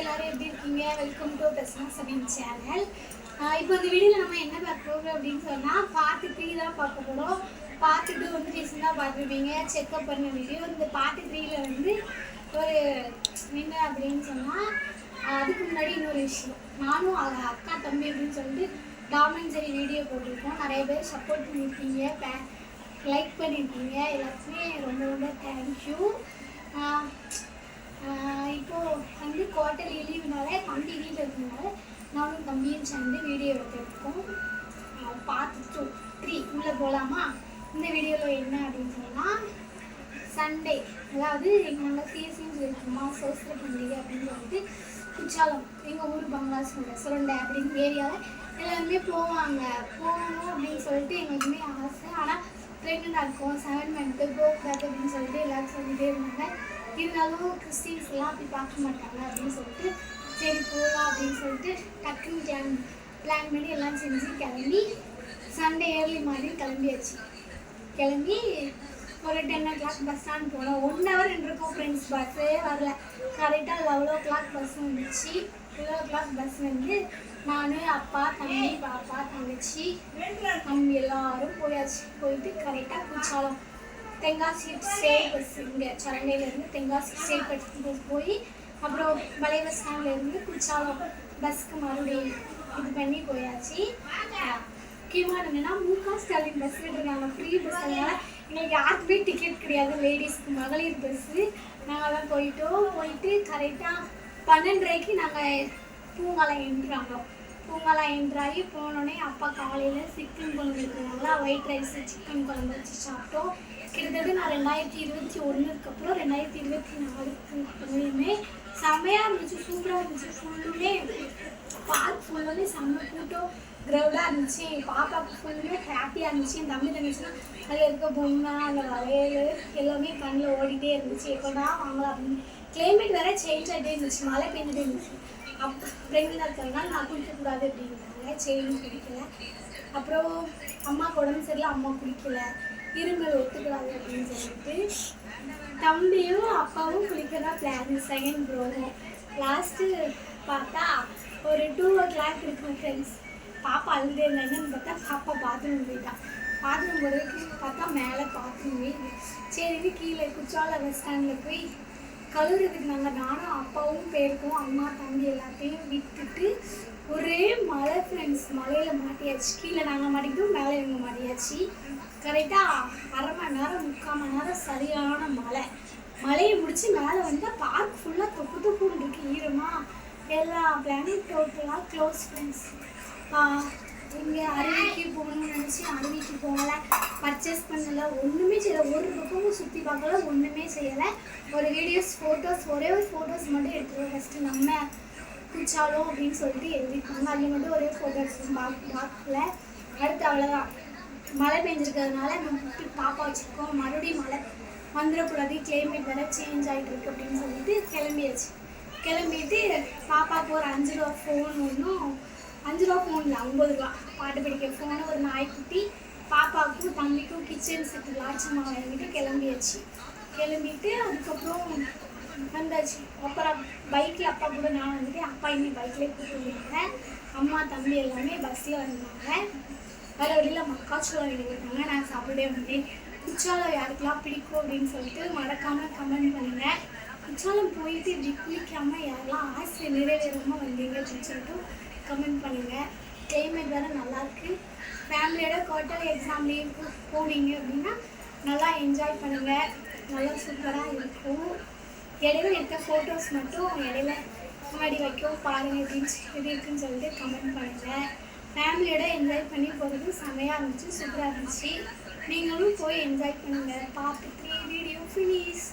எல்லாரும் எப்படி இருக்கீங்க? Welcome to Besna Sabin channel இப்போ இந்த வீடியோவில் நம்ம என்ன பார்க்க போகிறோம் அப்படின்னு சொன்னால் பார்த்து த்ரீ தான் பார்க்க போகிறோம் பார்த்து டூ வந்து ரீசெண்டாக பார்த்துருப்பீங்க. செக்அப் பண்ண வீடியோ இந்த பார்த்து த்ரீல வந்து ஒரு என்ன அப்படின்னு சொன்னால் அதுக்கு முன்னாடி இன்னொரு விஷயம். நானும் அக்கா தம்பி அப்படின்னு சொல்லிட்டு டாமன்சரி வீடியோ போட்டிருக்கோம். நிறைய பேர் சப்போர்ட் பண்ணியிருக்கீங்க. லைக் பண்ணியிருக்கீங்க. எல்லாத்துக்குமே ரொம்ப ரொம்ப தேங்க்யூ இப்போ வந்து குவார்டர்லி லீவுனால தம்பி வீட்டில் இருக்கனால நானும் தம்பியும் சேர்ந்து வீடியோ எடுத்துருக்கோம் பார்த்துட்டு த்ரீ உள்ளே போகலாமா இந்த வீடியோவில் என்ன அப்படின்னு சொன்னால் சண்டே அதாவது நாங்கள் சிஎஸ்சின்னு சொல்லியிருக்கோமா சோசியல் பண்டிகை அப்படின்னு சொல்லிட்டு குச்சாலம் எங்கள் ஊர் பங்களாஸ் சுரண்டை அப்படின்னு ஏரியாவில் எல்லாருமே போவாங்க. போகணும் அப்படின்னு சொல்லிட்டு எங்களுக்குமே ஆசை. ஆனால் ப்ரெக்னெண்டாக இருக்கும் செவன் மந்த்து போகக்கூடாது அப்படின்னு சொல்லிட்டு எல்லாரும் சொல்லிகிட்டே இருந்தாங்க. இருந்தாலும் கிறிஸ்டின்ஸ் எல்லாம் அப்படி பார்க்க மாட்டாங்க அப்படின்னு சொல்லிட்டு சரி போகலாம் அப்படின்னு சொல்லிட்டு டக்குன்னு கேம் பிளான் பண்ணி எல்லாம் செஞ்சு கிளம்பி சண்டே ஏர்லி மாதிரி கிளம்பியாச்சு. கிளம்பி ஒரு ten o'clock bus stand போனோம் ஒன் ஹவர் இருக்கும் ஃப்ரெண்ட்ஸ் பஸ்ஸே வரல. கரெக்டாக லெவன் ஓ கிளாக் பஸ் வந்துச்சு. டுவெல் ஓ கிளாக் பஸ் வந்து நான் அப்பா தம்பி பாப்பா தங்கச்சி தம்பி எல்லாரும் போயாச்சு. போயிட்டு கரெக்டாக குச்சாலம் தென்காசி ஸ்டேட் பஸ் இங்கே சரண்டையிலேருந்து தென்காசி ஸ்டேட் பஸ் போய் அப்புறம் பழைய ஸ்டாண்ட்லேருந்து குச்சாலம் பஸ்க்கு மறுபடியும் இது பண்ணி போயாச்சு. முக்கியமாக என்னென்னா முக ஸ்டாலின் பஸ் விட்டுருக்காங்க ஃப்ரீ பஸ் அதனால் எங்களுக்கு யாருக்குமே டிக்கெட் கிடையாது. லேடிஸ்க்கு மகளிர் பஸ்ஸு நாங்கள் தான் போயிட்டோம். போயிட்டு கரெக்டாக பன்னெண்டரைக்கு நாங்கள் பூங்காலம் என்ட்ராங்க பூங்காலம் என்ட்ராகி போனோடனே அப்பா காலையில் சிக்கன் குழம்பு இருக்கிறாங்களா ஒயிட் ரைஸ் சிக்கன் குழம்பு வச்சு சாப்பிட்டோம். கிட்டத்தட்ட நான் ரெண்டாயிரத்தி இருபத்தி ஒன்றுக்கு அப்புறம் ரெண்டாயிரத்தி இருபத்தி நாலுக்கு அப்புறமே செம்மையாக இருந்துச்சு சூப்பராக இருந்துச்சு. ஃபுல்லுமே பார்க் ஃபுல்லாகவே செம்ம கூட்டம் க்ரௌடாக இருந்துச்சு. பாப்பாவுக்கு ஃபுல்லுமே ஹாப்பியாக இருந்துச்சு. என் தம்பி தங்கச்சுன்னா அதில் இருக்க பொம்மை அந்த வளையல் எல்லாமே கண்ணில் ஓடிட்டே இருந்துச்சு. எப்போடா வாங்கலாம் அப்படின்னு. கிளைமேட் வேற சேஞ்ச் ஆகிட்டே இருந்துச்சு. மழை பெஞ்சிட்டே இருந்துச்சு. அப்போ ப்ரெக்னெண்டாக இருக்கிறதுனால நான் குடிக்கக்கூடாது அப்படின்னாங்க. சரின்னு குடிக்கல. அப்புறம் அம்மாவுக்கு உடம்பு சரியில்லை அம்மா குடிக்கல. இருமல் ஒத்துக்கூடாது அப்படின்னு சொல்லிட்டு தம்பியும் அப்பாவும் குளிக்கிறதா பிளான் செகண்ட் ப்ரோவும் லாஸ்ட்டு பார்த்தா ஒரு டூ ஓ கிளாக் இருக்கும் ஃப்ரெண்ட்ஸ் பாப்பா அழுது இருந்தாங்கன்னு பார்த்தா பாப்பா பாத்ரூம் போயிட்டான் பாத்ரூம் போகிறதுக்கு பார்த்தா மேலே பாத்ரூம் சரி கீழே குச்சால பஸ் ஸ்டாண்டில் போய் கழுவுறதுக்கு நாங்கள் நானும் அப்பாவும் போயிருக்கோம் அம்மா தம்பி எல்லாத்தையும் விட்டுட்டு ஒரே மழை ஃப்ரெண்ட்ஸ் மலையில் மாட்டியாச்சு. கீழே நாங்கள் மாட்டிக்கிட்டோம் மேலே இவங்க மாட்டியாச்சு. கரெக்டாக அரை மணி நேரம் முக்கால் மணி நேரம் சரியான மழை. மழையை முடிச்சு மேலே வந்தால் பார்க் ஃபுல்லாக தொப்பு தொப்புன்னு இருக்கு. ஈரமாக எல்லா பிளானும் டோட்டலாக க்ளோஸ் ஃப்ரெண்ட்ஸ் இங்கே அருவிக்கு போகணும்னு நினச்சி அருவிக்கு போகலை பர்ச்சேஸ் பண்ணலை ஒன்றுமே செய்யலை. ஒரு பக்கமும் சுற்றி பார்க்கல ஒன்றுமே செய்யலை. ஒரு வீடியோஸ் ஃபோட்டோஸ் ஒரே ஒரு ஃபோட்டோஸ் மட்டும் எடுத்துருவோம் ஃபஸ்ட்டு நம்ம குச்சாலும் அப்படின்னு சொல்லிட்டு எழுதிருக்காங்க. அதில் மட்டும் ஒரே ஃபோட்டோஸ் பாக் பார்க்கல. அடுத்து அவ்வளோதான் மழை பெஞ்சிருக்கிறதுனால நம்ம பாப்பா வச்சுருக்கோம். மறுபடியும் மழை வந்துடக்கூடாது கிளைமேட் வேறு சேஞ்ச் ஆகிட்டு இருக்கு அப்படின்னு சொல்லிட்டு கிளம்பியாச்சு. கிளம்பிட்டு பாப்பாவுக்கு ஒரு அஞ்சு ரூபா ஃபோன் ஒன்றும் அஞ்சு ரூபா ஃபோன் இல்லை ஐம்பது ரூபா பாட்டு படிக்க ஃபோனு ஒரு நாய்க்குட்டி பாப்பாவுக்கும் தம்பிக்கும் கிச்சன் செட்டு லாட்சமாக வாங்கிட்டு கிளம்பியாச்சு. கிளம்பிட்டு அதுக்கப்புறம் வந்தாச்சு. அப்புறம் பைக்கில் அப்பா கூட நான் வந்துட்டு அப்பா இன்னும் பைக்கில் கூப்பிட்டு வந்தாங்க அம்மா தம்பி எல்லாமே பஸ்ஸில் வந்தாங்க. வேறு வழியில் மக்காச்சோளம் எழுதிருக்காங்க நான் சாப்பிடவே வந்தேன் குச்சாலம் யாருக்கெல்லாம் பிடிக்கும் அப்படின்னு சொல்லிட்டு மறக்காமல் கமெண்ட் பண்ணுங்கள் குச்சாலம் போயிட்டு இப்படி குளிக்காமல் யாரெல்லாம் ஆசை நிறைவேறாமல் வந்தீங்க அப்படின்னு சொல்லிட்டு கமெண்ட் பண்ணுங்கள் கிளைமேட் வேறு நல்லாயிருக்கு ஃபேமிலியோட குவார்டர் எக்ஸாம் லீவுக்கு போனீங்க அப்படின்னா நல்லா என்ஜாய் பண்ணுங்கள் நல்லா சூப்பராக இருக்கும். இடையில எடுத்த ஃபோட்டோஸ் மட்டும் இடையில முன்னாடி வைக்கவும் பாருங்கள் எப்படி எப்படி இருக்குன்னு சொல்லிட்டு கமெண்ட் பண்ணுங்கள் ஃபேமிலியோட என்ஜாய் பண்ணி போகிறது செமையாக இருந்துச்சு சூப்பராக இருந்துச்சு. நீங்களும் போய் என்ஜாய் பண்ணுங்கள் பார்த்து த்ரீ வீடியோ ஃபினிஷ்